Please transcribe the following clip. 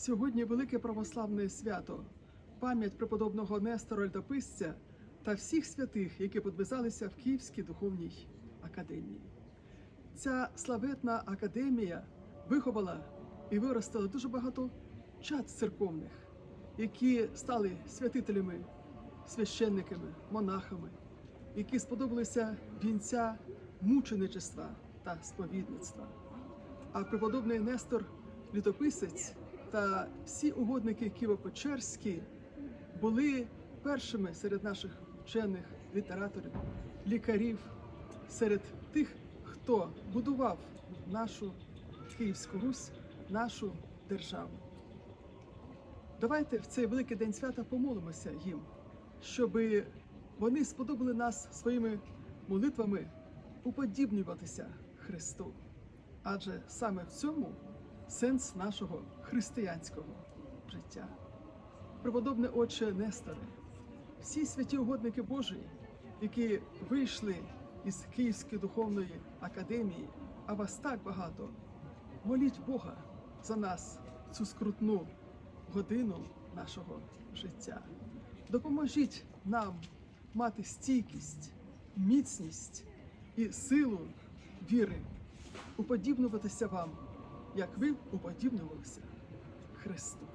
Сьогодні велике православне свято, пам'ять преподобного Нестора Льтописця та всіх святих, які підписалися в Київській духовній академії. Ця славетна академія виховала і виростила дуже багато чад церковних, які стали святителями, священниками, монахами, які сподобалися вінця мученичества та сповідництва. А преподобний Нестор Літописець та всі угодники Києво-Печерські були першими серед наших вчених, літераторів, лікарів, серед тих, хто будував нашу Київську Русь, нашу державу. Давайте в цей великий день свята помолимося їм, щоб вони сподобали нас своїми молитвами уподібнюватися Христу. Адже саме в цьому сенс нашого християнського життя. Преподобне Отче Несторе, всі святі угодники Божі, які вийшли із Київської духовної академії, а вас так багато, моліть Бога за нас цю скрутну годину нашого життя. Допоможіть нам мати стійкість, міцність і силу віри, уподібнуватися вам, як ви уподібнувалися Христу.